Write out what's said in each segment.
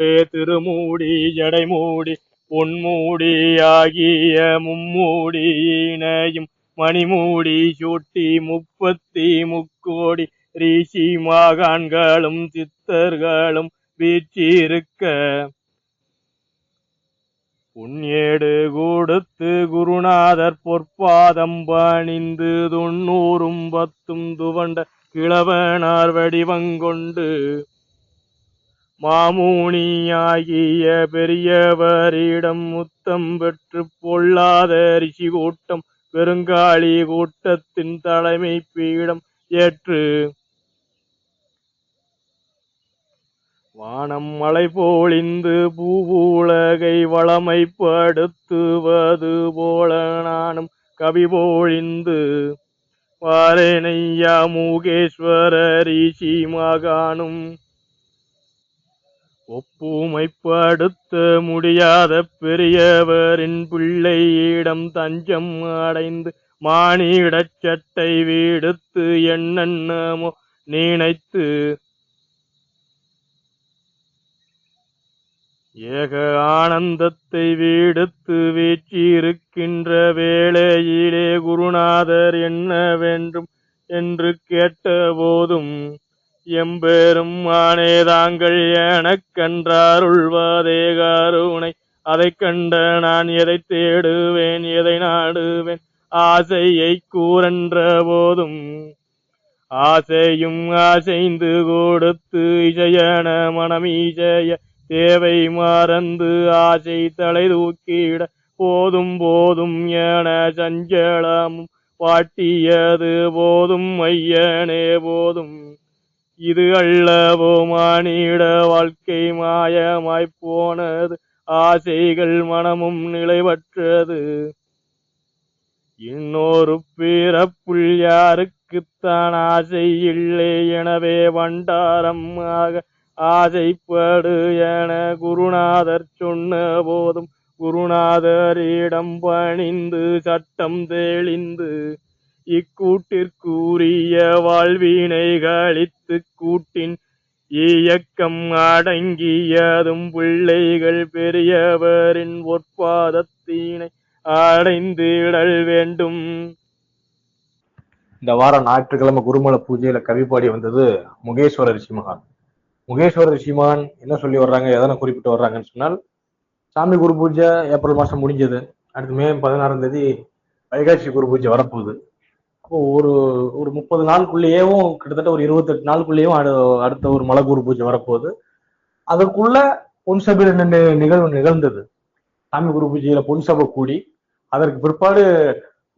திருமூடி ஜடைமூடி பொன்மூடி ஆகிய மும்மூடி இணையும் மணிமூடி சூட்டி முப்பத்தி முக்கோடி. ரிஷி மாகான்களும் சித்தர்களும் வீச்சிருக்க புண்ணியேடு கூடுத்து குருநாதர் பொற்பாதம் பணிந்து தொண்ணூறும் பத்தும் துவண்ட கிழவனார் வடிவங்கொண்டு மாமுனியாகிய பெரியவரிடம் முத்தம் பெற்று பொல்லாத ரிஷி கூட்டம் பெருங்காளி கூட்டத்தின் தலைமை பீடம் ஏற்று. வானம் மலை பொழிந்து பூவுலகை வளமைப்படுத்துவது போல நானும் கவி போழிந்து. வாரேனையா மூகேஸ்வர ரிஷி மகானும் ஒப்புமைப்படுத்த முடியாத பெரியவரின் பிள்ளையிடம் தஞ்சம் அடைந்து மானிடச் சட்டை விடுத்து என்னென்னமோ நினைத்து ஏக ஆனந்தத்தை வீடுத்து வீற்றிருக்கின்ற வேளையிலே குருநாதர் என்ன வேண்டும் என்று கேட்ட போதும் எம்பெரும் ஆனே தாங்கள் எனக்கன்றாருள்வதே கருணை. அதை கண்ட நான் எதை தேடுவேன் எதை நாடுவேன்? ஆசையை கூறன்ற போதும் ஆசையும் ஆசைந்து கொடுத்து இசையன மனமீசைய தேவை மறந்து ஆசை தலை தூக்கிட போதும் போதும் என சஞ்சலமும் பாட்டியது போதும் ஐயனே போதும். இது அல்லவோ மானிட வாழ்க்கை மாயமாய்ப் போனது. ஆசைகள் மனமும் நிலைவற்றது இன்னொரு பிறப்புள் யாருக்குத்தான் ஆசை இல்லை எனவே வண்டாரம் ஆக ஆசைப்படு என குருநாதர் சொன்ன போதும் குருநாதரிடம் பணிந்து சட்டம் தெளிந்து இக்கூட்டிற்குரிய வாழ்வினை கழித்து கூட்டின் இயக்கம் அடங்கியதும் பிள்ளைகள் பெரியவரின் பொற்பாதத்தினை அடைந்திடல் வேண்டும். இந்த வாரம் ஞாயிற்றுக்கிழமை குருமல பூஜையில கவி பாடி வந்தது முகேஸ்வர ரிஷிமகான் முகேஸ்வர ரிஷிமான் என்ன சொல்லி வர்றாங்க எதனை குறிப்பிட்டு வர்றாங்கன்னு சொன்னால் சாமி குரு பூஜை ஏப்ரல் மாசம் முடிஞ்சது. அடுத்து மே பதினாறாம் தேதி வைகாட்சி குரு பூஜை வரப்போகுது. ஒரு ஒரு முப்பது நாளுக்குள்ளேயும் கிட்டத்தட்ட ஒரு இருபத்தெட்டு நாளுக்குள்ளேயும் அடு- அடுத்த ஒரு மலை குரு பூஜை வரப்போகுது. அதற்குள்ள பொன் சபையில் என்ன நி- நிகழ்வு நிகழ்ந்தது. சாமி குரு பூஜையில பொன் சபை கூடி அதற்கு பிற்பாடு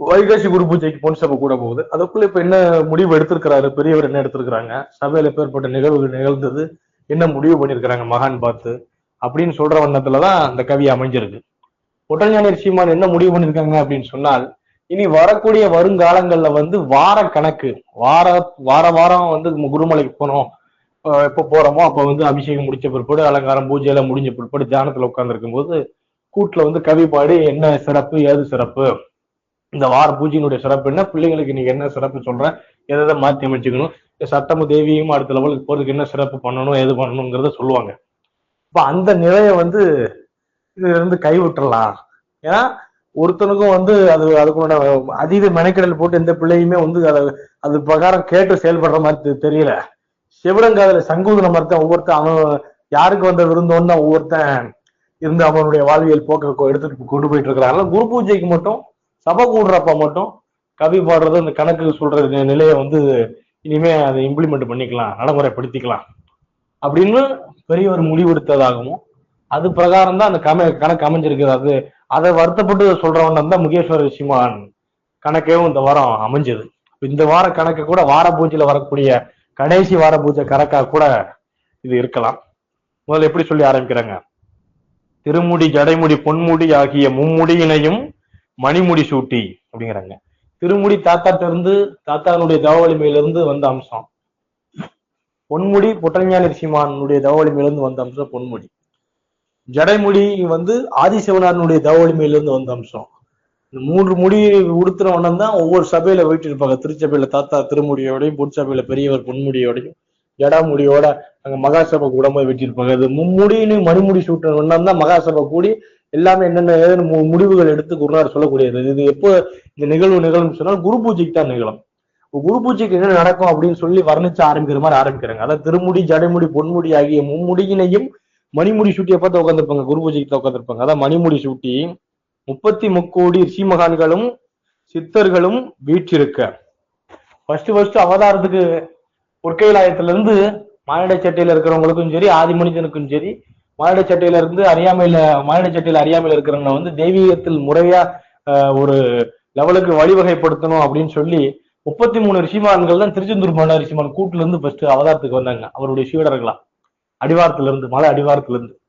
வைகாசி குரு பூஜைக்கு பொன் சபை கூட போகுது. அதுக்குள்ள இப்ப என்ன முடிவு எடுத்திருக்கிறாரு? பெரியவர் என்ன எடுத்திருக்கிறாங்க? சபையில பேர்பட்ட நிகழ்வுகள் நிகழ்ந்தது? என்ன முடிவு பண்ணிருக்கிறாங்க மகான் பார்த்து அப்படின்னு சொல்ற வண்ணத்துலதான் அந்த கவி அமைஞ்சிருக்கு. ஒட்டஞ்சானியர் சீமான் என்ன முடிவு பண்ணிருக்காங்க அப்படின்னு சொன்னால் இனி வரக்கூடிய வருங்காலங்கள்ல வந்து வார கணக்கு வார வார வாரம் வந்து குருமலைக்கு போனோம். எப்போ எப்ப போறோமோ அப்ப வந்து அபிஷேகம் முடிச்ச பிற்பாடு அலங்காரம் பூஜை எல்லாம் முடிஞ்ச பிற்பாடு தியானத்துல உட்கார்ந்துருக்கும் இருக்கும்போது கூட்டுல வந்து கவி பாடி என்ன சிறப்பு ஏது சிறப்பு? இந்த வார பூஜையினுடைய சிறப்பு என்ன? பிள்ளைங்களுக்கு இன்னைக்கு என்ன சிறப்பு சொல்றேன். எதை எதை மாத்தி அமைச்சுக்கணும்? சட்டமும் தேவியும் அடுத்த லெவலுக்கு போறதுக்கு என்ன சிறப்பு பண்ணணும் எது பண்ணணுங்கிறத சொல்லுவாங்க. இப்ப அந்த நிலையை வந்து இதுல இருந்து கைவிட்டுறலாம். ஏன்னா ஒருத்தனுக்கும் வந்து அது அதுக்குள்ள அதீத மெனக்கெடல் போட்டு எந்த பிள்ளையுமே வந்து அதை அது பிரகாரம் கேட்டு செயல்படுற மாதிரி தெரியல. சிவரங்காதல சங்கூதன மாதிரி ஒவ்வொருத்தர் ஒவ்வொருத்தன் அவன் யாருக்கு வந்த விருந்தோன்னு ஒவ்வொருத்தன் இருந்து அவனுடைய வாழ்வியல் போக்க எடுத்துட்டு கொண்டு போயிட்டு இருக்கிறாங்க குரு பூஜைக்கு மட்டும் சபை கூடுறப்ப மட்டும் கவி பாடுறது அந்த கணக்கு சொல்ற நிலையை வந்து இனிமே அதை இம்ப்ளிமெண்ட் பண்ணிக்கலாம் நடைமுறைப்படுத்திக்கலாம். அப்படின்னு பெரியவர் முடிவெடுத்ததாகவும் அது பிரகாரம் தான் அந்த கம கணக்கு அமைஞ்சிருக்குது அது அதை வருத்தப்பட்டு சொல்றவன் தான் முகேஸ்வர ரிஷிமான் கணக்கேவும் இந்த வாரம் அமைஞ்சது. இந்த வார கணக்கு கூட வார பூஜையில வரக்கூடிய கடைசி வார பூஜை கணக்கா கூட இது இருக்கலாம். முதல்ல எப்படி சொல்லி ஆரம்பிக்கிறாங்க? திருமுடி ஜடைமுடி பொன்முடி ஆகிய மும்முடியினையும் மணிமுடி சூட்டி அப்படிங்கிறாங்க. திருமுடி தாத்தாட்ட இருந்து தாத்தானுடைய தவ வலிமையிலிருந்து வந்த அம்சம். பொன்முடி பொட்டஞான ரிஷிமானுடைய தவ வலிமையிலிருந்து வந்த அம்சம் பொன்முடி. ஜடைமுடி வந்து ஆதிசிவனாரனுடைய தவ வந்த அம்சம். இந்த மூன்று முடி உடுத்துறவனம் தான் ஒவ்வொரு சபையில போயிட்டு இருப்பாங்க. திருச்சபையில தாத்தா திருமுடியோடையும் பொற்சபையில பெரியவர் பொன்முடியோடையும் ஜடாமுடியோட அங்க மகாசபை கூடம்போது வெட்டியிருப்பாங்க. அது மும்முடின்னு மணிமுடி சூட்டணும்னா தான் மகாசபை கூடி எல்லாமே என்னென்ன ஏதுன்னு மு- முடிவுகள் எடுத்து குருநார் சொல்லக்கூடியது. இது எப்போ இந்த நிகழ்வு நிகழும் சொன்னால் குரு பூஜைக்கு தான் நிகழும். குரு பூஜைக்கு என்ன நடக்கும் அப்படின்னு சொல்லி வர்ணிச்சு ஆரம்பிக்கிற மாதிரி ஆரம்பிக்கிறாங்க. அதாவது திருமுடி ஜடைமுடி பொன்முடி ஆகிய மும்முடியினையும் மணிமுடி சூட்டி பார்த்து உட்காந்துருப்பாங்க குரு பூஜைக்கு உட்காந்துருப்பாங்க அதான் மணிமுடி சூட்டி. முப்பத்தி முக்கோடி ரிஷி மகான்களும் சித்தர்களும் வீற்றிருக்க. ஃபர்ஸ்ட் ஃபர்ஸ்ட் அவதாரத்துக்கு பொற்கைலாயத்துல இருந்து மானிட சட்டையில இருக்கிறவங்களுக்கும் சரி ஆதி மனிதனுக்கும் சரி மானிட சட்டையில இருந்து அறியாமையில மானிட சட்டையில அறியாமையில இருக்கிறவங்க வந்து தெய்வீகத்தில் முறையா ஒரு லெவலுக்கு வழிவகைப்படுத்தணும் அப்படின்னு சொல்லி முப்பத்தி மூணு ரிஷிமான்கள் தான் திருச்செந்தூர் மலை ரிஷிமான் கூட்டுல இருந்து ஃபர்ஸ்ட் அவதாரத்துக்கு வந்தாங்க அவருடைய சீடர்களா. அடிவாரத்துல இருந்து மலை அடிவாரத்துல இருந்து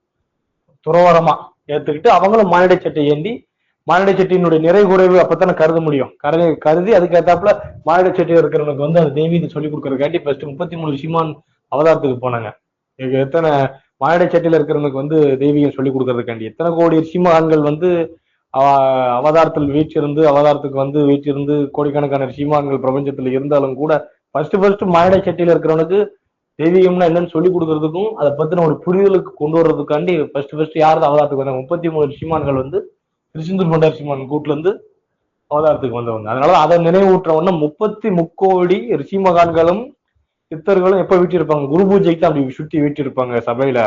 துறவரமா ஏத்துக்கிட்டு அவங்களும் மானிட சட்டை ஏந்தி மானிட சட்டியினுடைய நிறை குறைவு அப்பத்தானே கருத முடியும். கருதி கருதி அதுக்கேத்தாப்புல மானிட சட்டியில் இருக்கிறவனுக்கு வந்து அந்த தெய்வீகத்தை சொல்லி கொடுக்கறதுக்காண்டி ஃபர்ஸ்ட் முப்பத்தி மூணு சிமான் அவதாரத்துக்கு போனாங்க. எத்தனை மானிட சட்டியில இருக்கிறவனுக்கு வந்து தெய்வீகம் சொல்லி கொடுக்கறதுக்காண்டி. எத்தனை கோடி ரிஷிமான்கள் வந்து அவ- அவதாரத்தில் வீச்சிருந்து அவதாரத்துக்கு வந்து வீச்சிருந்து கோடிக்கணக்கான ரிஷிமான்கள் பிரபஞ்சத்துல இருந்தாலும் கூட ஃபர்ஸ்ட் ஃபர்ஸ்ட் மானிட சட்டியில இருக்கிறவனுக்கு தெய்வீகம்னா என்னன்னு சொல்லி கொடுக்கறதுக்கும் அதை பத்தின ஒரு புரிதலுக்கு கொண்டு வர்றதுக்காண்டி ஃபர்ஸ்ட் ஃபர்ஸ்ட் யாராவது அவதாரத்துக்கு வந்தாங்க? முப்பத்தி மூணு ரிஷிமான்கள் வந்து திருச்செந்தூர் பண்டார் ரிஷிமான் கூட்டுல இருந்து அவதாரத்துக்கு வந்தவங்க. அதனால அதை நினைவூட்டுற உடனே முப்பத்தி முக்கோடி ரிஷி மகான்களும் சித்தர்களும் எப்ப வீட்டிருப்பாங்க? குரு பூஜைக்கு தான் அப்படி சுற்றி வீட்டிருப்பாங்க சபையில.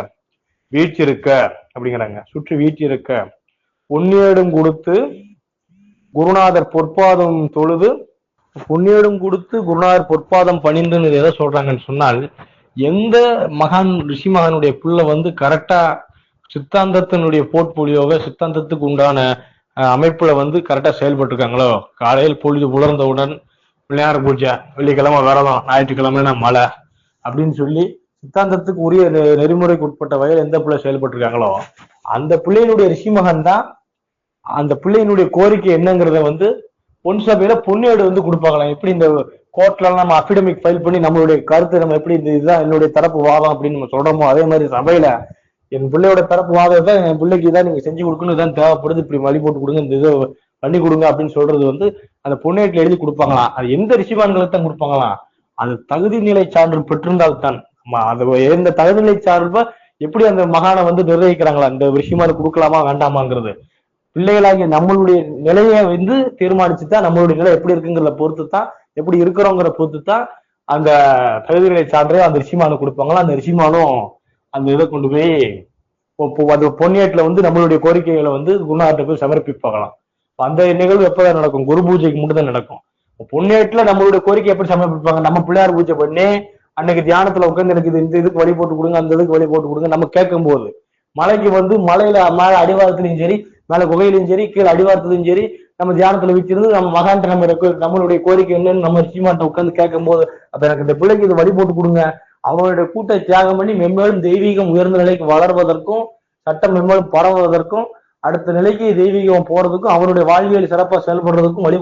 வீற்றிருக்க அப்படிங்கிறாங்க. சுற்றி வீற்றிருக்க பொன்னியடும் கொடுத்து குருநாதர் பொற்பாதம் தொழுது பொன்னியடும் கொடுத்து குருநாதர் பொற்பாதம் பணிந்துன்னு எதை சொல்றாங்கன்னு சொன்னால் எந்த மகான் ரிஷி மகானுடைய புள்ள வந்து கரெக்டா சித்தாந்தத்தினுடைய போர்ட்போலியோவை சித்தாந்தத்துக்கு உண்டான அமைப்புல வந்து கரெக்டா செயல்பட்டு இருக்காங்களோ காலையில் பொழுது புலர்ந்தவுடன் பிள்ளையார் பூஜை வெள்ளிக்கிழமை விரதம் ஞாயிற்றுக்கிழமைனா மழை அப்படின்னு சொல்லி சித்தாந்தத்துக்கு உரிய நெ- நெறிமுறைக்கு உட்பட்ட வகையில் எந்த பிள்ளை செயல்பட்டு இருக்காங்களோ அந்த பிள்ளையினுடைய ரிஷி மகன் தான் அந்த பிள்ளையினுடைய கோரிக்கை என்னங்கிறத வந்து பொன் சபையில பொன்னேடு வந்து கொடுப்பாங்களாம். எப்படி இந்த கோர்ட்ல நம்ம அபிடமிக் ஃபைல் பண்ணி நம்மளுடைய கருத்து நம்ம எப்படி இதுதான் என்னுடைய தரப்பு வாதம் அப்படின்னு நம்ம சொல்றோமோ அதே மாதிரி சபையில என் பிள்ளையோட தரப்பு வாதம் தான் என் பிள்ளைக்கு இதான் நீங்க செஞ்சு கொடுக்கணும் இதான் தேவைப்படுது இப்படி வழி போட்டு கொடுங்க இந்த இதை பண்ணி கொடுங்க அப்படின்னு சொல்றது வந்து அந்த பொன்னேட்டில் எழுதி கொடுப்பாங்களாம். அது எந்த ரிஷிவான்களுக்கு தான் கொடுப்பாங்களாம். அது தகுதி நிலை சான்று பெற்றிருந்தால்தான் தான். அது எந்த தகுதி நிலை சார்ப எப்படி அந்த மகானை வந்து நிர்ணயிக்கிறாங்களா? இந்த விஷயமா கொடுக்கலாமா வேண்டாமாங்கிறது. பிள்ளைகளாகிய நம்மளுடைய நிலையை வந்து தீர்மானிச்சு தான் நம்மளுடைய நிலை எப்படி இருக்குங்கிறத பொறுத்து தான் எப்படி இருக்கிறோங்கிற பொறுத்து தான் அந்த தகுதி நிலை சான்றே அந்த ரிஷிமானு கொடுப்பாங்களா? அந்த ரிஷிமானும் அந்த இதை கொண்டு போய் இப்போ- அந்த பொன்னியேட்டுல வந்து நம்மளுடைய கோரிக்கைகளை வந்து குருநாதர்கிட்ட போய் சமர்ப்பிப்பாங்களாம். அந்த நிகழ்வு எப்பதான் நடக்கும்? குரு பூஜைக்கு மட்டும் தான் நடக்கும். இப்போ நம்மளுடைய கோரிக்கை எப்படி சமர்ப்பிப்பாங்க? நம்ம பிள்ளையார் பூஜை பண்ணி அன்னைக்கு தியானத்துல உட்காந்து எனக்கு இது இந்த இதுக்கு வழி போட்டு கொடுங்க அந்த இதுக்கு வழி போட்டு கொடுங்க நம்ம கேட்கும் போது மலைக்கு வந்து மலையில மழை அடிவாரத்துலயும் சரி மேல குகையிலும் சரி கீழே அடிவார்த்ததும் சரி நம்ம தியானத்துல வச்சிருந்து நம்ம மகான்ட்ட நம்ம நம்மளுடைய கோரிக்கை என்னன்னு நம்ம ரிஷிமாட்ட உட்காந்து கேட்கும் போது அப்ப எனக்கு இந்த பிள்ளைக்கு இது வழி போட்டு கொடுங்க. அவனுடைய கூட்டை தியாகம் பண்ணி மென்மேலும் தெய்வீகம் உயர்ந்த நிலைக்கு வளர்வதற்கும் சட்டம் மென்மேலும் பரவுவதற்கும் அடுத்த நிலைக்கு தெய்வீகம் போறதுக்கும் அவனுடைய வாழ்வியல் சிறப்பா செயல்படுறதுக்கும் வழி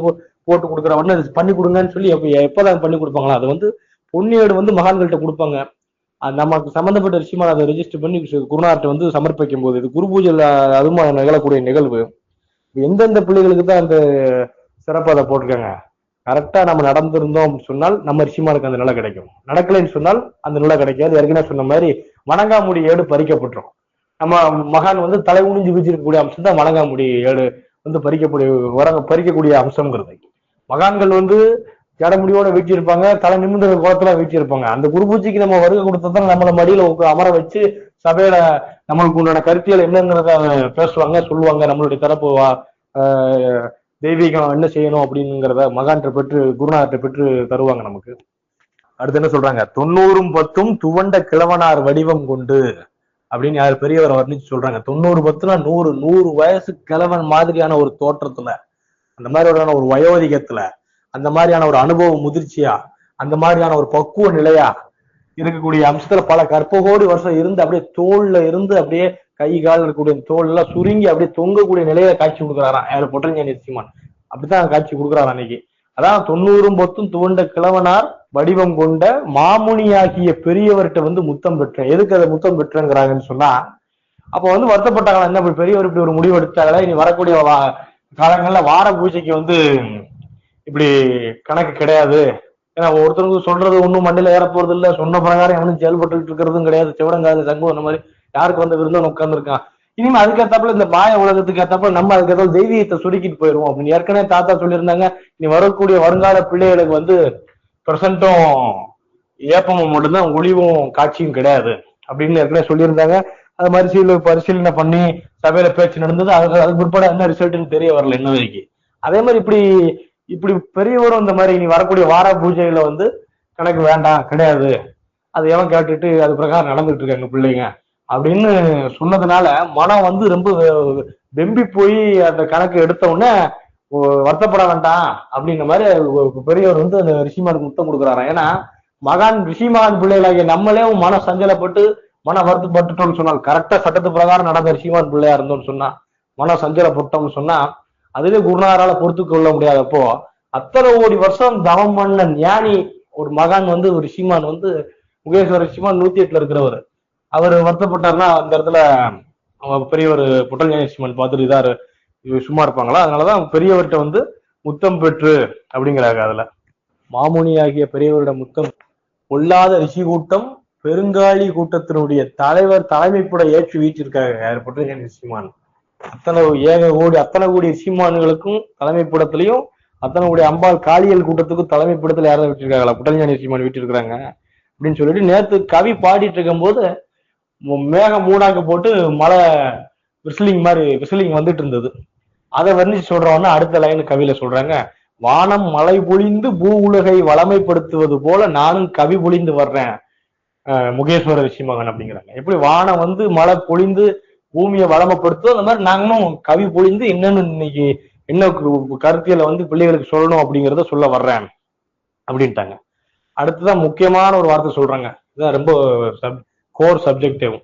போட்டு கொடுக்குறவன்னு அது பண்ணி கொடுங்கன்னு சொல்லி எப்ப எப்பதான் பண்ணி கொடுப்பாங்களா அது வந்து பொன்னியோடு வந்து மகான்கள்கிட்ட கொடுப்பாங்க. நமக்கு சம்பந்தப்பட்ட விஷயமா அதை ரெஜிஸ்டர் பண்ணி குருநாட்டை வந்து சமர்ப்பிக்கும் போது இது குரு பூஜையில் அதுமா நிகழக்கூடிய நிகழ்வு. எந்தெந்த பிள்ளைகளுக்கு தான் அந்த சிறப்பு அதை போட்டிருக்காங்க? கரெக்டா நம்ம நடந்திருந்தோம் அப்படின்னு சொன்னால் நம்ம ரிஷிமானுக்கு அந்த நிலை கிடைக்கும். நடக்கலைன்னு சொன்னால் அந்த நிலை கிடைக்காது. ஏற்கனவே சொன்ன மாதிரி வணங்காமுடி ஏடு பறிக்கப்பட்டுரும். நம்ம மகான் வந்து தலை உணிஞ்சு வச்சிருக்கக்கூடிய அம்சம் தான் வணங்காமுடி ஏடு வந்து பறிக்கக்கூடிய வர பறிக்கக்கூடிய அம்சம்ங்கிறது. மகான்கள் வந்து ஜடமுடியோட வீட்டிருப்பாங்க தலை நிமிந்த கோலத்துல வீட்டிருப்பாங்க அந்த குருபூஜைக்கு நம்ம வருகை கொடுத்ததான் நம்மளை மடியில அமர வச்சு சபையில நம்மளுக்கு உண்டான கருத்தியல் என்னங்கிறத பேசுவாங்க சொல்லுவாங்க. நம்மளுடைய தரப்பு வா- ஆஹ் தெய்வீகம் என்ன செய்யணும் அப்படிங்கிறத மகான்கிட்ட பெற்று குருநாதர்கிட்ட பெற்று தருவாங்க நமக்கு. அடுத்து என்ன சொல்றாங்க? தொண்ணூறும் பத்தும் துவண்ட கிழவனார் வடிவம் கொண்டு அப்படின்னு யார் பெரியவரை வர்ணிச்சு சொல்றாங்க. தொண்ணூறு பத்துனா நூறு நூறு வயசு கிழவன் மாதிரியான ஒரு தோற்றத்துல அந்த மாதிரி ஒரு வயோதிகத்துல அந்த மாதிரியான ஒரு அனுபவ முதிர்ச்சியா அந்த மாதிரியான ஒரு பக்குவ நிலையா இருக்கக்கூடிய அம்சத்துல பல கற்பகோடி வருஷம் இருந்து அப்படியே தோல்ல இருந்து அப்படியே கை கால் இருக்கக்கூடிய தோல் எல்லாம் சுருங்கி அப்படியே தொங்கக்கூடிய நிலையில காட்சி கொடுக்குறாராம். யாரு? பொட்டஞ்சேனி சீமான் அப்படித்தான் காட்சி கொடுக்குறாரு அன்னைக்கு. அதான் தொண்ணூறும் பொத்தும் துவண்ட கிழவனார் வடிவம் கொண்ட மாமுனியாகிய பெரியவர்கிட்ட வந்து முத்தம் பெற்றேன். எதுக்கு அதை முத்தம் பெற்றேங்கிறாங்கன்னு சொன்னா அப்ப வந்து வருத்தப்பட்டாங்களா என்ன இப்படி பெரியவர் இப்படி ஒரு முடிவு எடுத்தாங்களா? இனி வரக்கூடிய வா- காலங்கள்ல வார பூஜைக்கு வந்து இப்படி கணக்கு கிடையாது. ஏன்னா ஒருத்தருக்கு சொல்றது ஒன்றும் மண்ணில ஏற போறது இல்லை. சொன்ன பிரகாரம் எவனும் செயல்பட்டு இருக்கிறதும் கிடையாது. சிவடங்காது சங்கம் அந்த மாதிரி யாருக்கு வந்த விருந்தம் உட்கார்ந்துருக்கான் இனிமே அதுக்கேத்தாப்புல இந்த மாய உலகத்துக்கு ஏத்தாப்புல நம்ம அதுக்கேத்தாப்புல தெய்வீகத்தை சுருக்கிட்டு போயிருவோம் அப்படின்னு ஏற்கனவே தாத்தா சொல்லியிருந்தாங்க. நீ வரக்கூடிய வருங்கால பிள்ளைகளுக்கு வந்து பிரசன்ட்டும் ஏப்பமும் மட்டும்தான் ஒளிவும் காட்சியும் கிடையாது. அப்படின்னு ஏற்கனவே சொல்லியிருந்தாங்க. அது மாதிரி சீல பரிசீலனை பண்ணி சபையில பேச்சு நடந்தது. அதுக்கு அதுக்கு பிற்பாடு என்ன ரிசல்ட்னு தெரிய வரல இன்ன வரைக்கும். அதே மாதிரி இப்படி இப்படி பெரியவரும் இந்த மாதிரி நீ வரக்கூடிய வார பூஜையில வந்து கணக்கு வேண்டாம் கிடையாது. அது எவன் கேட்டுட்டு அது பிரகாரம் நடந்துட்டு இருக்காங்க பிள்ளைங்க அப்படின்னு சொன்னதுனால மனம் வந்து ரொம்ப வெம்பி போய் அந்த கணக்கு எடுத்த உடனே வருத்தப்பட வேண்டாம் அப்படிங்கிற மாதிரி பெரியவர் வந்து அந்த ரிஷிமானுக்கு முத்தம் கொடுக்குறாராம். ஏன்னா மகான் ரிஷிமான் பிள்ளைகளாகிய நம்மளே மன சஞ்சலப்பட்டு மன வருத்தப்பட்டுட்டோம்னு சொன்னால் கரெக்டா சட்டத்து பிரகாரம் நடந்த ரிஷிமான் பிள்ளையா இருந்தோம்னு சொன்னா மன சஞ்சலப்பட்டோம்னு சொன்னா அதுவே குருநாரால பொறுத்து கொள்ள முடியாதப்போ அத்தனை கோடி வருஷம் தவம் பண்ண ஞானி ஒரு மகான் வந்து ஒரு ரிஷிமான் வந்து முகேஸ்வர ரிஷிமான் நூத்தி எட்டுல இருக்கிறவர். அவர் வருத்தப்பட்டாருன்னா அந்த இடத்துல அவன் பெரியவர் புட்டல் ஞானி ரிஷிமான் பார்த்துட்டு இதாரு இவர் சும்மா இருப்பாங்களா? அதனாலதான் பெரியவர்கிட்ட வந்து முத்தம் பெற்று அப்படிங்கிறாங்க அதுல. மாமுனி ஆகிய பெரியவரிடம் முத்தம் பொல்லாத ரிஷி கூட்டம் பெருங்காலி கூட்டத்தினுடைய தலைவர் தலைமைப்புட ஏற்றி வீட்டிருக்காங்க யார்? புட்டல் ஞானி ரிஷிமான் அத்தனை ஏக கோடி அத்தனை கோடி ரிஷிமான்களுக்கும் தலைமைப்படத்திலையும் அத்தனை கோடி அம்பாள் காளியல் கூட்டத்துக்கும் தலைமைப்படத்துல யாரும் விட்டுருக்காங்களா? புட்டஞ்சாணி சீமான் விட்டுருக்காங்க அப்படின்னு சொல்லிட்டு நேத்து கவி பாடிட்டு இருக்கும்போது மு- மேகம் மூடாக்க போட்டு மழை விசிலிங் மாதிரி விசிலிங் வந்துட்டு இருந்தது. அதை வர்ணிச்சு சொல்றவன்னா அடுத்த லைன் கவியில சொல்றாங்க வானம் மழை பொழிந்து பூ உலகை வளமைப்படுத்துவது போல நானும் கவி பொழிந்து வர்றேன் முகேஸ்வர ரிஷிமகன் அப்படிங்கிறாங்க. எப்படி வானம் வந்து மழை பொழிந்து பூமியை வளமப்படுத்தும் அந்த மாதிரி நாங்களும் கவி பொழிந்து என்னன்னு இன்னைக்கு என்ன கு- கருத்தியலை வந்து பிள்ளைகளுக்கு சொல்லணும் அப்படிங்கிறத சொல்ல வர்றேன் அப்படின்ட்டாங்க. அடுத்ததான் முக்கியமான ஒரு வார்த்தை சொல்றாங்க. இதான் ரொம்ப சப் கோர் சப்ஜெக்டிவ்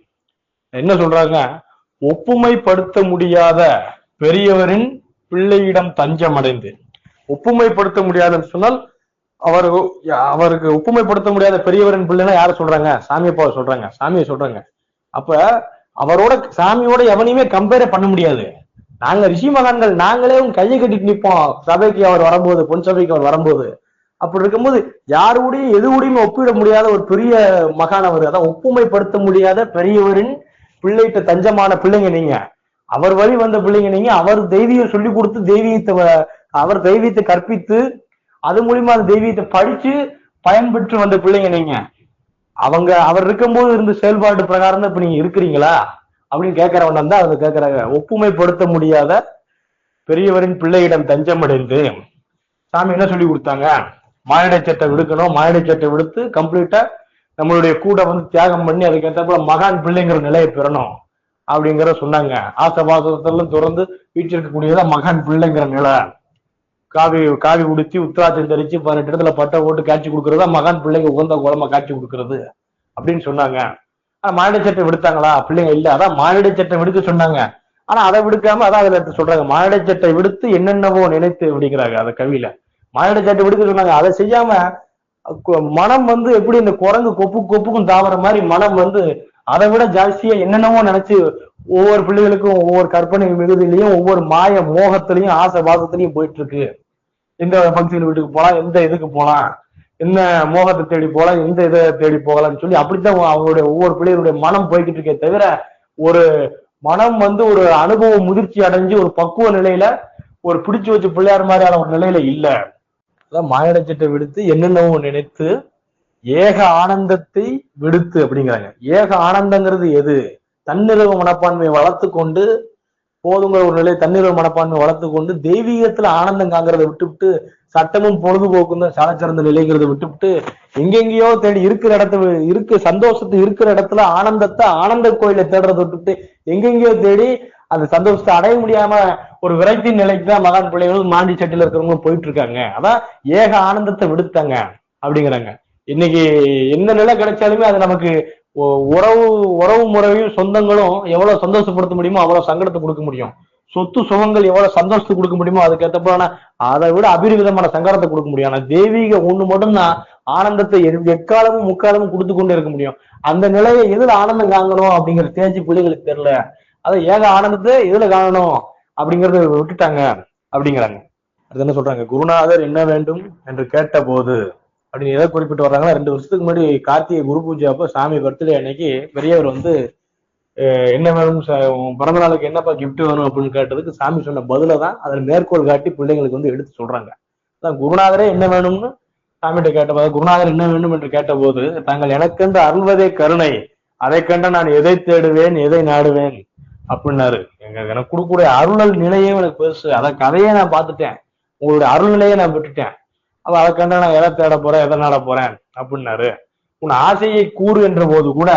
என்ன சொல்றாங்க ஒப்புமைப்படுத்த முடியாத பெரியவரின் பிள்ளையிடம் தஞ்சம் அடைந்து ஒப்புமைப்படுத்த முடியாதுன்னு சொன்னால் அவர் அவருக்கு ஒப்புமைப்படுத்த முடியாத பெரியவரின் பிள்ளைன்னா யார சொல்றாங்க? சாமியப்பாவை சொல்றாங்க. சாமியை சொல்றாங்க. அப்ப அவரோட சாமியோட எவனையுமே கம்பேர் பண்ண முடியாது. நாங்க ரிஷி மகான்கள் நாங்களே உங்க கையை கட்டிட்டு நிற்போம் சபைக்கு அவர் வரும்போது பொன் சபைக்கு அவர் வரும்போது. அப்படி இருக்கும்போது யாரோடையும் எதுவோடையும் ஒப்பிட முடியாத ஒரு பெரிய மகான் அவர். அதான் ஒப்புமைப்படுத்த முடியாத பெரியவரின் பிள்ளைகிட்ட தஞ்சமான பிள்ளைங்க நீங்க. அவர் வழி வந்த பிள்ளைங்க நீங்க. அவர் தெய்வீகம் சொல்லி கொடுத்து தெய்வீகத்தை வ- அவர் தெய்வீகத்தை கற்பித்து அது மூலியமா அந்த தெய்வீகத்தை படிச்சு பயன்பெற்று வந்த பிள்ளைங்க நீங்க. அவங்க அவர் இருக்கும்போது இருந்த செயல்பாடு பிரகாரம் தான் இப்ப நீங்க இருக்கிறீங்களா? அப்படின்னு கேட்கறவன் தான் அதை கேட்கறாங்க. ஒப்புமைப்படுத்த முடியாத பெரியவரின் பிள்ளையிடம் தஞ்சமடைந்து சாமி என்ன சொல்லி கொடுத்தாங்க? மானிடை சட்டை விடுக்கணும். மானிடை சட்டை விடுத்து கம்ப்ளீட்டா நம்மளுடைய கூட வந்து தியாகம் பண்ணி அதுக்கேற்றப்பல மகான் பிள்ளைங்கிற நிலையை பெறணும் அப்படிங்கிற சொன்னாங்க. ஆசபாசத்தெல்லாம் திறந்து வீட்டிருக்கக்கூடியதா மகான் பிள்ளைங்கிற நிலை. காவி காவி உடுத்தி உத்தராட்சம் தரிச்சு பதினெட்டு இடத்துல பட்டை போட்டு காட்சி கொடுக்கறதா மகான் பிள்ளைங்க உகந்த குளமா காட்சி கொடுக்கறது அப்படின்னு சொன்னாங்க. ஆனா மானிட சட்டை விடுத்தாங்களா? பிள்ளைங்க இல்ல. அதான் மானிட சட்டம் விடுக்க சொன்னாங்க. ஆனா அதை விடுக்காம அதான் அதுல எடுத்து சொல்றாங்க. மானிட சட்டை விடுத்து என்னென்னவோ நினைத்து அப்படிங்கிறாங்க அந்த கவியில. மானிட சட்டை விடுக்க சொன்னாங்க. அதை செய்யாம மனம் வந்து எப்படி இந்த குரங்கு கொப்பு கொப்புக்கும் தாவற மாதிரி மனம் வந்து அதை விட ஜாஸ்தியா என்னென்னவோ நினைச்சு ஒவ்வொரு பிள்ளைகளுக்கும் ஒவ்வொரு கற்பனை மிகுதியிலையும் ஒவ்வொரு மாய மோகத்திலையும் ஆசை பாசத்திலையும் போயிட்டு இருக்கு எந்த ஃபங்க்ஷன் வீட்டுக்கு போலாம் எந்த இதுக்கு போகலாம் என்ன மோகத்தை தேடி போகலாம் எந்த இதை தேடி போகலாம்னு சொல்லி அப்படித்தான் அவங்களுடைய ஒவ்வொரு பிள்ளைகளுடைய மனம் போய்கிட்டு இருக்கே தவிர ஒரு மனம் வந்து ஒரு அனுபவ முதிர்ச்சி அடைஞ்சு ஒரு பக்குவ நிலையில ஒரு பிடிச்சு வச்ச பிள்ளையார் மாதிரியான ஒரு நிலையில இல்ல. அதான் மாயடச்சட்டை விடுத்து என்னென்னவோ நினைத்து ஏக ஆனந்தத்தை விடுத்து அப்படிங்கிறாங்க. ஏக ஆனந்தங்கிறது எது? தன்னிறைவு மனப்பான்மையை வளர்த்து கொண்டு போதுங்கிற ஒரு நிலையை தன்னிறைவு மனப்பான்மை வளர்த்து கொண்டு தெய்வீகத்துல ஆனந்தம் காங்கிறத விட்டுவிட்டு சட்டமும் பொழுதுபோக்கும் தான் சாலச்சிறந்த நிலைங்கிறத விட்டுவிட்டு எங்கெங்கேயோ தேடி இருக்கிற இடத்துல இருக்கு சந்தோஷத்தை இருக்கிற இடத்துல ஆனந்தத்தை ஆனந்த கோயில தேடுறதை விட்டுவிட்டு எங்கெங்கேயோ தேடி அந்த சந்தோஷத்தை அடைய முடியாம ஒரு விரைத்தி நிலைக்கு தான் மகான் பிள்ளைகளும் மாண்டி சட்டில இருக்கிறவங்களும் போயிட்டு இருக்காங்க அதான் ஏக ஆனந்தத்தை விடுத்தாங்க அப்படிங்கிறாங்க. இன்னைக்கு எந்த நிலை கிடைச்சாலுமே அது நமக்கு உறவு உறவு முறையும் சொந்தங்களும் எவ்வளவு சந்தோஷப்படுத்த முடியுமோ அவ்வளவு சங்கடத்தை கொடுக்க முடியும். சொத்து சுகங்கள் எவ்வளவு சந்தோஷத்தை கொடுக்க முடியுமோ அதுக்கேற்றப்ப ஆனா அதை விட அபிரிவிதமான சங்கடத்தை கொடுக்க முடியும். ஆனா தெய்வீக ஒண்ணு மட்டும்தான் ஆனந்தத்தை எக்காலமும் முக்காலமும் கொடுத்து கொண்டு இருக்க முடியும். அந்த நிலையை எதுல ஆனந்தம் காங்கணும் அப்படிங்கிற தேஞ்சி பிள்ளைகளுக்கு தெரியல. அதை ஏக ஆனந்தத்தை எதுல காணணும் அப்படிங்கறத விட்டுட்டாங்க அப்படிங்கிறாங்க. அது என்ன சொல்றாங்க? குருநாதர் என்ன வேண்டும் என்று கேட்ட போது அப்படின்னு எதை குறிப்பிட்டு வர்றாங்கன்னா ரெண்டு வருஷத்துக்கு முன்னாடி கார்த்திகை குரு பூஜை அப்போ சாமி பர்த்டே அன்னைக்கு பெரியவர் வந்து என்ன வேணும்? பிறந்த நாளுக்கு என்னப்பா கிஃப்ட் வேணும்? அப்படின்னு கேட்டதுக்கு சாமி சொன்ன பதில தான் அதில் மேற்கோள் காட்டி பிள்ளைங்களுக்கு வந்து எடுத்து சொல்றாங்க. அதான் குருநாதரே என்ன வேணும்னு சாமிகிட்ட கேட்டபோது குருநாதர் என்ன வேண்டும் என்று கேட்டபோது தாங்கள் எனக்கென்று அருள்வதே கருணை. அதை கண்ட நான் எதை தேடுவேன் எதை நாடுவேன்? அப்படின்னாரு. எங்க எனக்கு கொடுக்கக்கூடிய அருளல் நிலையே எனக்கு பெருசு. அதை கதையே நான் பார்த்துட்டேன். உங்களுடைய அருள் நிலையை நான் விட்டுட்டேன் அப்ப அதற்காண்ட நான் எதை தேட போறேன் எதை நாட போறேன் அப்படின்னாரு. உன் ஆசையை கூறு என்ற போது கூட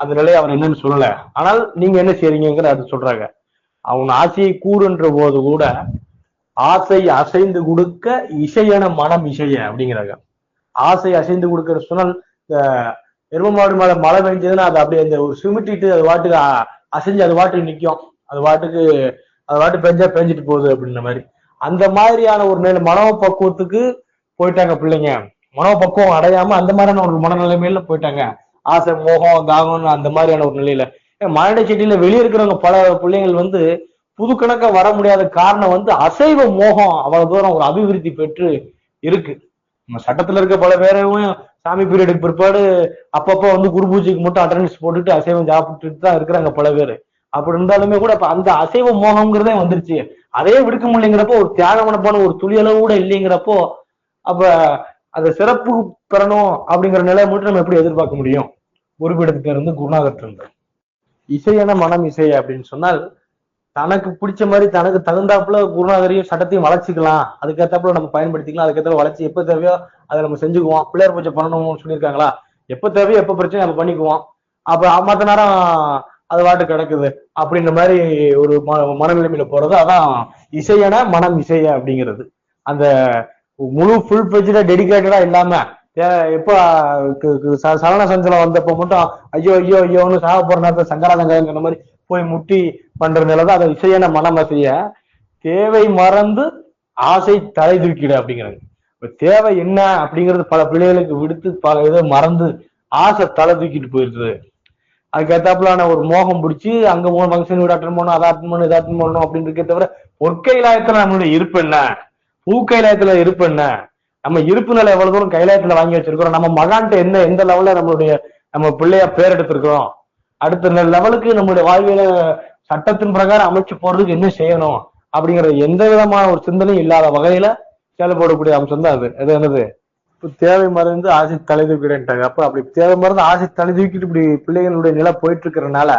அந்த நிலையை அவர் என்னன்னு சொல்லல. ஆனால் நீங்க என்ன செய்றீங்கிற அது சொல்றாங்க. அவன் ஆசையை கூறுன்ற போது கூட ஆசை அசைந்து கொடுக்க இசையன மனம் இசைய அப்படிங்கிறாங்க. ஆசை அசைந்து கொடுக்கிற சொன்னால் எரும மாடு மேல மழை பெஞ்சதுன்னா அது அப்படியே அந்த ஒரு சிமிட்டிட்டு அது வாட்டுக்கு அசைஞ்சு அது வாட்டுக்கு நிக்கும். அது வாட்டுக்கு அது வாட்டு பெஞ்சா பெஞ்சிட்டு போகுது அப்படின்ற மாதிரி. அந்த மாதிரியான ஒரு நிலை மனோபக்குவத்துக்கு போயிட்டாங்க பிள்ளைங்க. மனோபக்குவம் அடையாம அந்த மாதிரியான ஒரு மனநிலைமையில போயிட்டாங்க. ஆசை மோகம் தாகம் அந்த மாதிரியான ஒரு நிலையில. ஏன் செடியில வெளியே இருக்கிறவங்க பல பிள்ளைங்கள் வந்து புது கணக்கா வர முடியாத காரணம் வந்து அசைவ மோகம் அவ்வளவு தூரம் ஒரு அபிவிருத்தி பெற்று இருக்கு. நம்ம சட்டத்துல இருக்க பல பேரையும் சாமி பீரியடுக்கு பிற்பாடு அப்பப்போ வந்து குரு பூஜைக்கு மட்டும் அட்டண்டன்ஸ் போட்டுட்டு அசைவம் சாப்பிட்டுட்டு தான் இருக்கிறாங்க பல பேர். அப்படி இருந்தாலுமே கூட இப்ப அந்த அசைவ மோகம்ங்கிறதே வந்துருச்சு. அதே விடுக்க முடியலைங்கிறப்போ ஒரு தியாக மனப்பான ஒரு துளியளவு கூட இல்லைங்கிறப்போ அப்ப அந்த சிறப்பு பெறணும் அப்படிங்கிற நிலையை மட்டும் நம்ம எப்படி எதிர்பார்க்க முடியும்? குருபீடத்துல இருந்து குருநாதர்கிட்ட இருந்து. இசையான மனம் இசை அப்படின்னு சொன்னால் தனக்கு பிடிச்ச மாதிரி தனக்கு தகுந்தாப்புல குருநாதரையும் சட்டத்தையும் வளர்ச்சிக்கலாம். அதுக்கேத்தாப்புல நம்ம பயன்படுத்திக்கலாம். அதுக்கேற்ற வளர்ச்சி எப்ப தேவையோ அதை நம்ம செஞ்சுக்குவோம். பிள்ளையார் பூஜை பண்ணணும்னு சொல்லியிருக்காங்களா? எப்ப தேவையோ எப்ப பிரச்சனை நம்ம பண்ணிக்குவோம். அப்ப மத்த நேரம் அது வாட்டு கிடக்குது அப்படின்ற மாதிரி ஒரு ம- மனநிலைமையில போறது அதான் இசையன மனம் இசைய அப்படிங்கிறது. அந்த முழு ஃபுல் பேஜ்ல டெடிகேட்டடா இல்லாம ஏ- எப்ப ச- சஞ்சலம் வந்தப்ப மட்டும் ஐயோ ஐயோ ஐயோன்னு சாக போற நேரத்துல சங்கராதங்கிற மாதிரி போய் முட்டி பண்ற நிலை தான் அதை இசையான மனமசைய தேவை மறந்து ஆசை தலை தூக்கிடு அப்படிங்கிறது தேவை என்ன அப்படிங்கிறது பல பிள்ளைகளுக்கு விடுத்து பல இதை மறந்து ஆசை தலை தூக்கிட்டு போயிருது அதுக்கேத்தாப்புலான ஒரு மோகம் பிடிச்சி அங்க போகணும் ஃபங்க்ஷன் வீடு அட்டன் பண்ணணும் அதை அட்டன் பண்ணணும் இதை அட்டன் பண்ணணும் அப்படின்னு இருக்கே தவிர பொற்கைலாயத்துல நம்மளுடைய இருப்பு என்ன? பூக்கைலாயத்துல இருப்பு என்ன நம்ம இருப்பு நிலை எவ்வளவு தூரம் கைலாயத்துல வாங்கி வச்சிருக்கிறோம்? நம்ம மகான்ட்ட என்ன எந்த லெவல்ல நம்மளுடைய நம்ம பிள்ளையா பேர் எடுத்திருக்கிறோம்? அடுத்த லெவலுக்கு நம்மளுடைய வாழ்வியல சட்டத்தின் பிரகாரம் அமைச்சு போறதுக்கு என்ன செய்யணும்? அப்படிங்கிற எந்த விதமான ஒரு சிந்தனையும் இல்லாத வகையில செயல்படக்கூடிய அம்சம் தான் அது. அது என்னது? இப்ப தேவை மறந்து ஆசை தலை தூக்கிடுன்ட்டாங்க அப்ப அப்படி தேவை மறந்து ஆசை தலை தூக்கிட்டு இப்படி பிள்ளைகளுடைய நிலை போயிட்டு இருக்கிறனால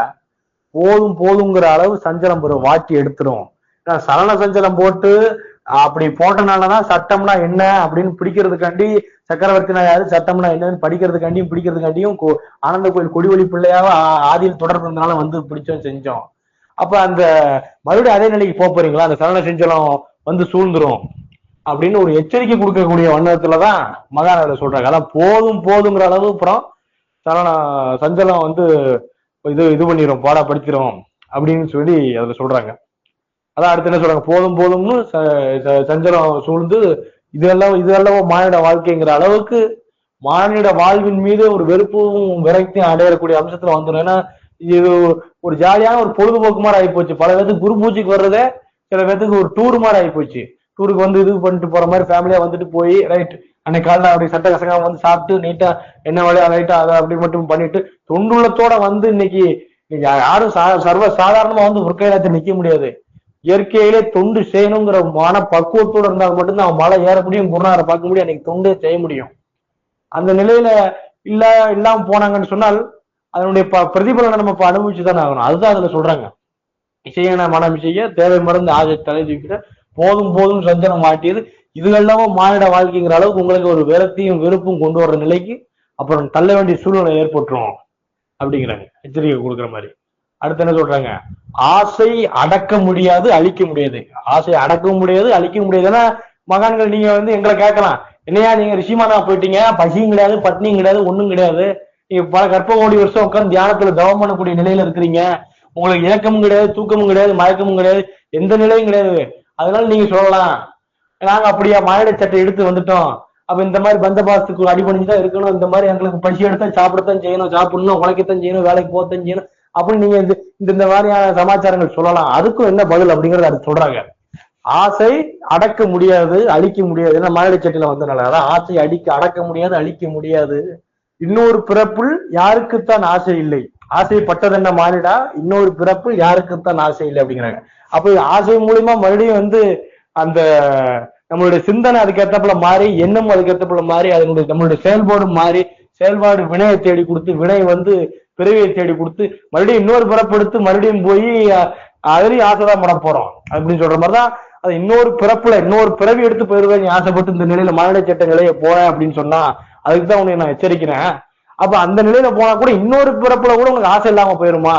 போதும் போதுங்கிற அளவு சஞ்சலம் ஒரு வாட்டி எடுத்துரும். ஏன்னா சலன சஞ்சலம் போட்டு அப்படி போட்டனாலதான் சட்டம்னா என்ன அப்படின்னு பிடிக்கிறதுக்காண்டி சக்கரவர்த்தி யாரு சட்டம்னா என்னன்னு படிக்கிறதுக்காண்டியும் பிடிக்கிறதுக்காண்டியும் கோ- ஆனந்த கோயில் கொடிவழி பிள்ளையாவ ஆ- ஆதியில் தொடர்பு இருந்தனால வந்து பிடிச்சோம் செஞ்சோம். அப்ப அந்த மறுபடியும் அதே நிலைக்கு போக போறீங்களா? அந்த சரண செஞ்சலம் வந்து சூழ்ந்துரும் அப்படின்னு ஒரு எச்சரிக்கை கொடுக்கக்கூடிய வண்ணத்துலதான் மகாநாடு சொல்றாங்க அதான் போதும் போதுங்கிற அளவு அப்புறம் சரண சஞ்சலம் வந்து இது இது பண்ணிடும் பாடா படிச்சிடும் அப்படின்னு சொல்லி அதுல சொல்றாங்க. அதான் அடுத்து என்ன சொல்றாங்க? போதும் போதும்னு ச- ச- சஞ்சலம் சூழ்ந்து இதெல்லாம் இதெல்லாம் மானிட வாழ்க்கைங்கிற அளவுக்கு மானிட வாழ்வின் மீது ஒரு வெறுப்பும் விரக்தியும் அடையக்கூடிய அம்சத்துல வந்துடும் ஏன்னா இது ஒரு ஜாலியான ஒரு பொழுதுபோக்கு மாதிரி ஆகிப்போச்சு பல பேருக்கு குரு பூஜைக்கு வர்றதே சில பேர்த்துக்கு ஒரு டூர் மாதிரி ஆகிப்போச்சு டூருக்கு வந்து இது பண்ணிட்டு போற மாதிரி ஃபேமிலியா வந்துட்டு போய் ரைட் அன்னைக்கு காலைல அப்படி சட்ட கசங்காம வந்து சாப்பிட்டு நீட்டா என்ன வேலையா ரைட்டா அதை அப்படி மட்டும் பண்ணிட்டு தொண்டுள்ளத்தோட வந்து இன்னைக்கு யாரும் சா- சர்வ சாதாரணமா வந்து முற்கையிலத்தை நிக்க முடியாது. இயற்கையிலே தொண்டு செய்யணுங்கிற மன பக்குவத்தோடு இருந்தால் மட்டும்தான் அவன் மலை ஏற முடியும் குருநாரை பார்க்க முடியும் அன்னைக்கு தொண்டு செய்ய முடியும். அந்த நிலையில இல்ல இல்லாம போனாங்கன்னு சொன்னால் அதனுடைய ப- பிரதிபலனை நம்ம இப்ப அனுபவிச்சு தானே ஆகணும். அதுதான் அதுல சொல்றாங்க. இசையன மனம் செய்ய தேவை மருந்து ஆசை தலை தூக்கிட போதும் போதும் சஞ்சனம் மாட்டியது. இதுகெல்லாம் மானிட வாழ்க்கைங்கிற அளவுக்கு உங்களுக்கு ஒரு விரக்தியும் வெறுப்பும் கொண்டு வர்ற நிலைக்கு அப்புறம் தள்ள வேண்டிய சூழ்நிலை ஏற்பட்டுரும் அப்படிங்கிறாங்க. எச்சரிக்கை கொடுக்குற மாதிரி. அடுத்து என்ன சொல்றாங்க? ஆசை அடக்க முடியாது அழிக்க முடியாது. ஆசை அடக்கவும் முடியாது அழிக்க முடியாது. ஏன்னா மகான்கள் நீங்க வந்து எங்களை கேட்கலாம். என்னையா நீங்க ரிஷிமானா போயிட்டீங்க? பசியும் கிடையாது பட்னியும் கிடையாது ஒண்ணும் கிடையாது. நீங்க பல கற்ப கோடி வருஷம் உட்கார்ந்து தியானத்துல தவம் பண்ணக்கூடிய நிலையில இருக்கிறீங்க. உங்களுக்கு இயக்கமும் கிடையாது தூக்கமும் கிடையாது மயக்கமும் கிடையாது எந்த நிலையும் கிடையாது. அதனால நீங்க சொல்லலாம். நாங்க அப்படியா மாயிட சட்டை எடுத்து வந்துட்டோம். அப்ப இந்த மாதிரி பந்த பாசத்துக்கு தான் இருக்கணும். இந்த மாதிரி எங்களுக்கு பசி எடுத்தா சாப்பிடத்தான் செய்யணும். சாப்பிடணும் உழைக்கத்தான் செய்யணும் வேலைக்கு போகத்தான் செய்யணும். அப்படின்னு நீங்க இந்த இந்த மாதிரியான சமாச்சாரங்கள் சொல்லலாம். அதுக்கும் என்ன பதில் அப்படிங்கறத அது சொல்றாங்க. ஆசை அடக்க முடியாது அழிக்க முடியாது. ஏன்னா மாநில சட்டில வந்தனால அதான் ஆசை அடிக்க அடக்க முடியாது அழிக்க முடியாது. இன்னொரு பிறப்புள் யாருக்குத்தான் ஆசை இல்லை. ஆசைப்பட்டதென்ன மாறிடா இன்னொரு பிறப்பு யாருக்குத்தான் ஆசை இல்லை அப்படிங்கிறாங்க. அப்ப ஆசை மூலியமா மறுபடியும் வந்து அந்த நம்மளுடைய சிந்தனை அதுக்கேற்றப்பல மாறி எண்ணம் அதுக்கேற்றப்பல மாறி அதனுடைய நம்மளுடைய செயல்பாடு மாறி செயல்பாடு வினையை தேடி கொடுத்து வினை வந்து பிறவியை தேடி கொடுத்து மறுபடியும் இன்னொரு பிறப்பு எடுத்து மறுபடியும் போய் அதுலயும் ஆசைதான் பட போறோம் அப்படின்னு சொல்ற மாதிரிதான் அது இன்னொரு பிறப்புல இன்னொரு பிறவி எடுத்து போயிருவேன் நீ ஆசைப்பட்டு இந்த நிலையில மனநல சட்ட நிலையை போறேன் அப்படின்னு சொன்னா அதுக்கு தான் உனக்கு நான் எச்சரிக்கிறேன். அப்ப அந்த நிலையில போனா கூட இன்னொரு பிறப்புல கூட உனக்கு ஆசை இல்லாம போயிருமா?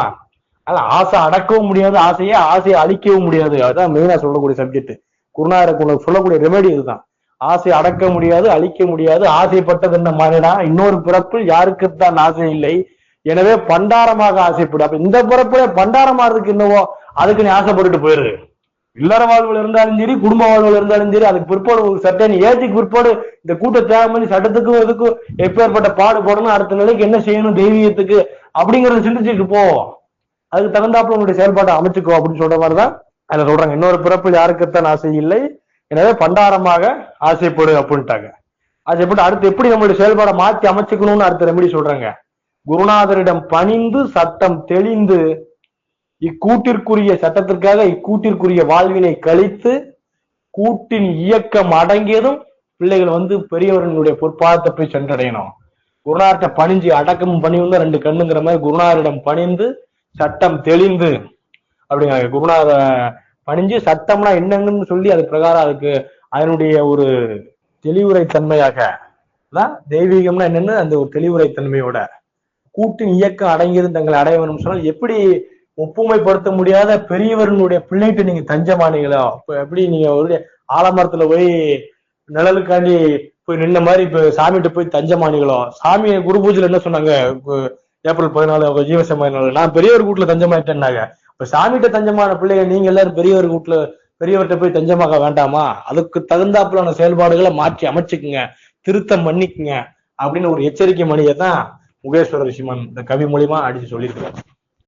அது ஆசை அடக்கவும் முடியாது ஆசையே ஆசையை அழிக்கவும் முடியாது. அதுதான் மெயினா சொல்லக்கூடிய சப்ஜெக்ட் குருநாதருக்கு உனக்கு சொல்லக்கூடிய ரெமெடி இதுதான். ஆசை அடக்க முடியாது அழிக்க முடியாது. ஆசைப்பட்டது என்ன மாறினா இன்னொரு பிறப்பில் யாருக்குத்தான் ஆசை இல்லை. எனவே பண்டாரமாக ஆசைப்படு. அப்ப இந்த பிறப்புல பண்டாரமாறதுக்கு என்னவோ அதுக்கு நீ ஆசைப்பட்டுட்டு போயிரு. இல்லற வாழ்வுல இருந்தாலும் சரி குடும்ப வாழ்வுல இருந்தாலும் சரி அதுக்கு பிற்பாடு ஒரு சட்டன் ஏஜுக்கு பிற்பாடு இந்த கூட்ட தேவை பண்ணி சட்டத்துக்கும் இதுக்கும் எப்பேற்பட்ட பாடுபடணும் அடுத்த நிலைக்கு என்ன செய்யணும் தெய்வீகத்துக்கு அப்படிங்கறத சிந்திச்சுட்டு போ. அதுக்கு தகுந்தாப்புல உங்களுடைய செயல்பாட்டை அமைச்சுக்கோ அப்படின்னு சொல்ற மாதிரிதான் அதுல சொல்றாங்க. இன்னொரு பிறப்பில் யாருக்குத்தான் ஆசை இல்லை. எனவே பண்டாரமாக ஆசைப்படு அப்படின்ட்டாங்க. ஆசைப்பட்டு அடுத்து எப்படி நம்மளுடைய செயல்பாடை மாத்தி அமைச்சுக்கணும்னு அடுத்த ரெமெடி சொல்றாங்க. குருநாதரிடம் பணிந்து சட்டம் தெளிந்து இக்கூட்டிற்குரிய சட்டத்திற்காக இக்கூட்டிற்குரிய வாழ்வினை கழித்து கூட்டின் இயக்கம் அடங்கியதும் பிள்ளைகள் வந்து பெரியவர்களுடைய பொற்பாதத்தை போய் சென்றடையணும். குருநாரத்தை பணிஞ்சு அடக்கம் பணிந்து ரெண்டு கண்ணுங்கிற மாதிரி குருநாதரிடம் பணிந்து சட்டம் தெளிந்து அப்படிங்கிறாங்க. குருநாத பணிஞ்சு சட்டம்னா என்னங்கன்னு சொல்லி அது பிரகாரம் அதுக்கு அதனுடைய ஒரு தெளிவுரை தன்மையாக தெய்வீகம்னா என்னன்னு அந்த ஒரு தெளிவுரை தன்மையோட கூட்டின் இயக்கம் அடங்கியது தங்களை அடைய வேணும் சொன்னால் எப்படி ஒப்புமைப்படுத்த முடியாத பெரியவர்களுடைய பிள்ளைகிட்ட நீங்க தஞ்சமானீங்களோ? எப்படி நீங்க ஒரு ஆலமரத்துல போய் நிழலுக்காண்டி போய் நின்ன மாதிரி இப்ப சாமிகிட்ட போய் தஞ்சமானீங்களோ? சாமி குரு பூஜையில என்ன சொன்னாங்க? ஏப்ரல் பதினாலு அவங்க நான் பெரியவர் கூட்டுல தஞ்சமாயிட்டேன்னாங்க. இப்ப சாமிகிட்ட தஞ்சமான பிள்ளைங்க நீங்க எல்லாரும் பெரியவர் கூட்டுல பெரியவர்கிட்ட போய் தஞ்சமாக வேண்டாமா? அதுக்கு தகுந்தாப்புலான செயல்பாடுகளை மாற்றி அமைச்சுக்குங்க. திருத்தம் பண்ணிக்குங்க. அப்படின்னு ஒரு எச்சரிக்கை மணியை தான் முகேஸ்வர ரிஷிமன் இந்த கவி மூலியமா அடிச்சு சொல்லியிருக்கிறார்.